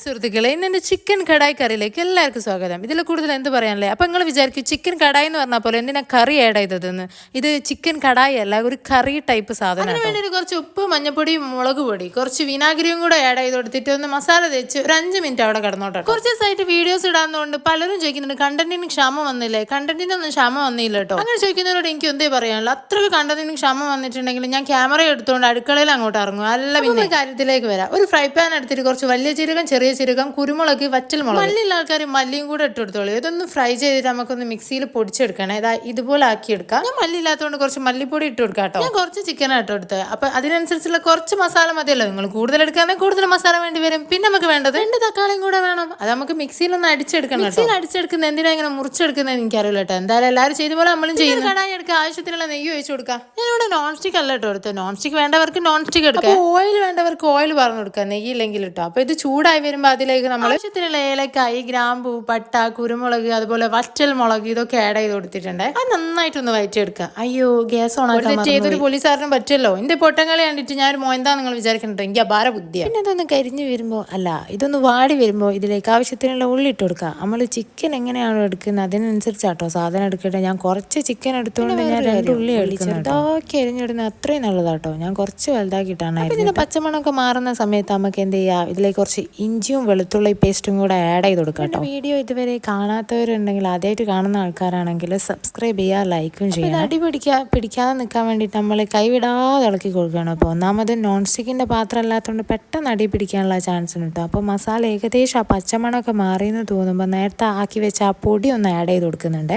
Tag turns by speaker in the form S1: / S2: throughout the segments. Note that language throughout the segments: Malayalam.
S1: സുഹൃത്തുക്കളെ ഇന്ന് എന്റെ ചിക്കൻ കടായി കറിയിലേക്ക് എല്ലാവർക്കും സ്വാഗതം. ഇതിൽ കൂടുതൽ എന്ത് പറയാനല്ലേ? അപ്പം നിങ്ങൾ വിചാരിക്കും ചിക്കൻ കടായി എന്ന് പറഞ്ഞാൽ പോലെ എന്തിനാ കറി ആഡ് ചെയ്തതെന്ന്? ഇത് ചിക്കൻ കടായി അല്ല ഒരു കറി ടൈപ്പ് സാധനം അതിന് വേണ്ടി കുറച്ച് ഉപ്പ് മഞ്ഞപ്പൊടി മുളക് പൊടി കുറച്ച് വിനാഗിരിയും കൂടെ ആഡ് ചെയ്ത് കൊടുത്തിട്ട് ഒന്ന് മസാല തേച്ച് ഒരു അഞ്ച് മിനിറ്റ് അവിടെ കിടന്നോട്ടെ കുറച്ച് ദിവസമായിട്ട് വീഡിയോസ് ഇടാവുന്നതുകൊണ്ട് പലരും ചോദിക്കുന്നുണ്ട് കണ്ടന്റിന് ക്ഷാമം വന്നില്ലേ? കണ്ടന്റിനൊന്നും ക്ഷാമം വന്നില്ല കേട്ടോ. അങ്ങനെ ചോദിക്കുന്നവരോട് എനിക്ക് എന്തേ പറയാനുള്ളൂ? അത്രയ്ക്ക് കണ്ടന്റിന് ക്ഷാമം വന്നിട്ടുണ്ടെങ്കിൽ ഞാൻ ക്യാമറ എടുത്തുകൊണ്ട് അടുക്കളയിൽ അങ്ങോട്ട് ഇറങ്ങും. അല്ല പിന്നെ കാര്യത്തിലേക്ക് വരാം. ഒരു ഫ്രൈ പാൻ എടുത്തിട്ട് കുറച്ച് വലിയ ജീരകം ചെറിയ ജീരകം കുരുമുളക് വറ്റൽ മുളക്. മല്ലിയുള്ള ആൾക്കാർ മല്ലിയും കൂടെ ഇട്ട് കൊടുത്തോളൂ ഇതൊന്ന് ഫ്രൈ ചെയ്തിട്ട് നമുക്കൊന്ന് മിക്സിയിൽ പൊടിച്ചെടുക്കണം. ഇതാ ഇതുപോലെ ആക്കി എടുക്കാം ഞാൻ മല്ലി ഇല്ലാത്തതുകൊണ്ട് കുറച്ച് മല്ലിപ്പൊടി ഇട്ട് കൊടുക്കാം കേട്ടോ ഞാൻ കുറച്ച് ചിക്കൻ ഇട്ട് കൊടുത്തത് അപ്പൊ അതിനനുസരിച്ചുള്ള കുറച്ച് മസാല മതിയല്ലോ. നിങ്ങൾ കൂടുതൽ എടുക്കുകയാണെങ്കിൽ കൂടുതൽ മസാല വേണ്ടി വരും. പിന്നെ നമുക്ക് വേണ്ടത് രണ്ട് തക്കാളിയും കൂടെ വേണം. അത് നമുക്ക് മിക്സിയിൽ ഒന്ന് അടിച്ചെടുക്കണം മിക്സിയിൽ അടിച്ചെടുക്കുന്ന എന്തിനാ ഇങ്ങനെ മുറിച്ചെടുക്കുന്നത് എനിക്കറിയില്ല കേട്ടോ. എന്തായാലും എല്ലാവരും ചെയ്ത പോലെ നമ്മളും ചെയ്യുന്നു. കടായി എടുക്കുക. ആവശ്യത്തിനുള്ള നെയ്യ് ഒഴിച്ചു കൊടുക്കാം ഞാനിവിടെ നോൺ സ്റ്റിക്ക് അല്ല കേട്ടോ എടുത്തത്. നോൺ സ്റ്റിക്ക് വേണ്ടവർക്ക് നോൺ സ്റ്റിക്ക് എടുക്കാം ഓയിൽ വേണ്ടവർക്ക് ഓയിൽ പറഞ്ഞു കൊടുക്കുക. നെയ്യില്ലെങ്കിൽ കേട്ടോ അപ്പൊ ഇത് ചൂടായി വരുമ്പോൾ അതിലേക്ക് നമ്മൾ ആവശ്യത്തിനുള്ള ഏലക്കായി ഗ്രാമ്പു പട്ട കുരുമുളക് അതുപോലെ വറ്റൽ മുളക് ഇതൊക്കെ ആഡ് ചെയ്ത് കൊടുത്തിട്ടുണ്ട്. അത് നന്നായിട്ടൊന്ന് വയറ്റിയെടുക്കുക. അയ്യോ ഗ്യാസ് ഓൺ ചെയ്തൊരു ഏതൊരു പോലീസുകാരനും പറ്റുമല്ലോ എന്റെ പൊട്ടങ്ങളെ കണ്ടിട്ട് ഞാൻ ഒരു മോയന്താ നിങ്ങൾ വിചാരിക്കുന്നുണ്ടോ എനിക്ക് അപാര ബുദ്ധിയാ. പിന്നെ ഇതൊന്ന് കരിഞ്ഞു വരുമ്പോൾ അല്ല ഇതൊന്ന് വാടി വരുമ്പോൾ ഇതിലേക്ക് ആവശ്യത്തിനുള്ള ഉള്ളി ഇട്ട് കൊടുക്കുക. നമ്മൾ ചിക്കൻ എങ്ങനെയാണോ എടുക്കുന്നത് അതിനനുസരിച്ചാട്ടോ സാധനം എടുക്കട്ടെ ഞാൻ കുറച്ച് ചിക്കൻ എടുത്തുകൊണ്ട് ഞാൻ രണ്ട് ഉള്ളി ചെറുതാക്കി എരിഞ്ഞിടുന്നത് അത്രയും നല്ലതാട്ടോ. ഞാൻ കുറച്ച് വലുതാക്കിയിട്ടാണ് ഇതിന്റെ പച്ചമണമൊക്കെ മാറുന്ന സമയത്ത് നമുക്ക് എന്ത് ചെയ്യാം? ഇതിലേക്ക് കുറച്ച് ഇഞ്ചിയും വെളുത്തുള്ളി പേസ്റ്റും കൂടെ ആഡ് ചെയ്ത് കൊടുക്കാം കേട്ടോ. വീഡിയോ ഇതുവരെ കാണാത്തവരുണ്ടെങ്കിൽ ആദ്യമായിട്ട് കാണുന്ന ആൾക്കാരാണെങ്കിൽ സബ്സ്ക്രൈബ് ചെയ്യുക ലൈക്കും ചെയ്യുക അടി പിടിക്കാ പിടിക്കാതെ നിൽക്കാൻ വേണ്ടിയിട്ട് നമ്മൾ കൈവിടാതെ ഇളക്കി കൊടുക്കുകയാണ് അപ്പോൾ ഒന്നാമത് നോൺ സ്റ്റിക്കിന്റെ പാത്രം അല്ലാത്തതുകൊണ്ട് പെട്ടെന്ന് അടി പിടിക്കാനുള്ള ചാൻസ് ഉണ്ട് കേട്ടോ. അപ്പോൾ മസാല ഏകദേശം ആ പച്ചമണമൊക്കെ മാറിയെന്ന് തോന്നുമ്പോൾ നേരത്തെ ആക്കി വെച്ച ആ പൊടി ഒന്ന് ആഡ് ചെയ്ത് കൊടുക്കുന്നുണ്ട്.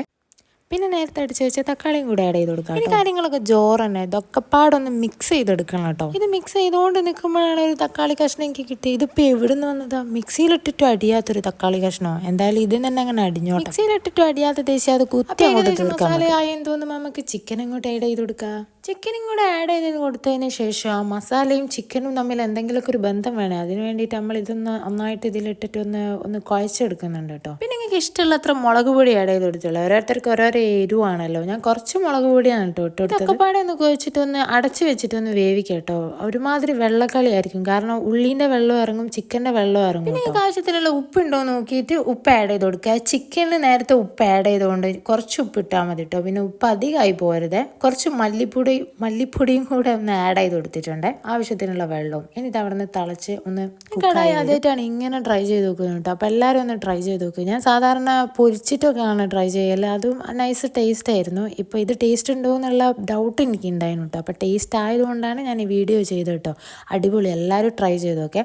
S1: പിന്നെ നേരത്തെ അടിച്ച് വെച്ച തക്കാളിയും കൂടെ ആഡ് ചെയ്ത് കൊടുക്കാം ഈ കാര്യങ്ങളൊക്കെ ജോറ് തന്നെ ഇതൊക്കെ പാടൊന്ന് മിക്സ് ചെയ്തെടുക്കണം കേട്ടോ. ഇത് മിക്സ് ചെയ്തുകൊണ്ട് നിൽക്കുമ്പോഴാണ് ഒരു തക്കാളി കഷ്ണം എനിക്ക് കിട്ടിയത്. ഇതിപ്പോൾ എവിടെ നിന്ന് വന്നതാ? മിക്സിയിലിട്ടിട്ടും അടിയാത്തൊരു തക്കാളി കഷ്ണോ? എന്തായാലും ഇത് തന്നെ അങ്ങനെ അടിഞ്ഞോട്ടെ. മിക്സിയിലിട്ടിട്ടും അടിയാത്ത ദേശീയ അത് കുത്തി അങ്ങോട്ട് തീർക്കാം മസാലയായെന്ന് തോന്നുമ്പോൾ നമുക്ക് ചിക്കൻ അങ്ങോട്ട് ആഡ് ചെയ്ത് കൊടുക്കാം. ചിക്കനും കൂടെ ആഡ് ചെയ്ത് കൊടുത്തതിന് ശേഷം ആ മസാലയും ചിക്കനും തമ്മിൽ എന്തെങ്കിലുമൊക്കെ ഒരു ബന്ധം വേണേ. അതിന് വേണ്ടിയിട്ട് നമ്മൾ ഇതൊന്ന് നന്നായിട്ട് ഇതിലിട്ടിട്ട് ഒന്ന് ഒന്ന് കുഴച്ചെടുക്കുന്നുണ്ട് കേട്ടോ. പിന്നെ നിങ്ങൾക്ക് ഇഷ്ടമുള്ള അത്ര മുളക് പൊടി ആഡ് ചെയ്ത് കൊടുത്തുള്ളൂ ഓരോരുത്തർക്ക് ഓരോരോ എരിവാണല്ലോ. ഞാൻ കുറച്ച് മുളക് പൊടിയാണ് കേട്ടോ ഇട്ട് കൊടുത്തത്. പാടെ ഒന്ന് കുഴിച്ചിട്ടൊന്ന് അടച്ച് വെച്ചിട്ട് ഒന്ന് വേവിക്കാം കേട്ടോ. ഒരുമാതിരി വെള്ളക്കളി ആയിരിക്കും കാരണം ഉള്ളീന്റെ വെള്ളം ഇറങ്ങും ചിക്കന്റെ വെള്ളം ഇറങ്ങും പിന്നെ നിങ്ങൾക്ക് ആവശ്യത്തിനുള്ള ഉപ്പുണ്ടോ എന്ന് നോക്കിയിട്ട് ഉപ്പ് ആഡ് ചെയ്ത് കൊടുക്കുക. ചിക്കനിൽ നേരത്തെ ഉപ്പ് ആഡ് ചെയ്തുകൊണ്ട് കുറച്ച് ഉപ്പ് ഇട്ടാൽ മതി കേട്ടോ. പിന്നെ ഉപ്പ് അധികമായി പോരുത്. കുറച്ച് മല്ലിപ്പൊടി മല്ലിപ്പൊടിയും കൂടെ ഒന്ന് ആഡ് ചെയ്ത് കൊടുത്തിട്ടുണ്ട്. ആവശ്യത്തിനുള്ള വെള്ളവും. ഇനി ഇത് അവിടെ നിന്ന് തിളച്ച് ഒന്ന് കടായി ആദ്യമായിട്ടാണ് ഇങ്ങനെ ട്രൈ ചെയ്ത് നോക്കുന്നത് കേട്ടോ. അപ്പോൾ എല്ലാവരും ഒന്ന് ട്രൈ ചെയ്ത് നോക്കുക ഞാൻ സാധാരണ പൊരിച്ചിട്ടൊക്കെയാണ് ട്രൈ ചെയ്യൽ. അതും നൈസ് ടേസ്റ്റ് ആയിരുന്നു. ഇപ്പോൾ ഇത് ടേസ്റ്റ് ഉണ്ടോ എന്നുള്ള ഡൗട്ട് എനിക്ക് ഉണ്ടായിരുന്നു കേട്ടോ അപ്പോൾ ടേസ്റ്റ് ആയതുകൊണ്ടാണ് ഞാൻ ഈ വീഡിയോ ചെയ്തത് കേട്ടോ അടിപൊളി. എല്ലാവരും ട്രൈ ചെയ്തൊക്കെ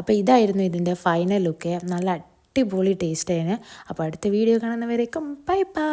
S1: അപ്പോൾ ഇതായിരുന്നു ഇതിന്റെ ഫൈനൽ ലുക്ക് നല്ല അടിപൊളി ടേസ്റ്റ് ആയിരുന്നു. അപ്പോൾ അടുത്ത വീഡിയോ കാണുന്നവരേക്കും ബൈ ബൈ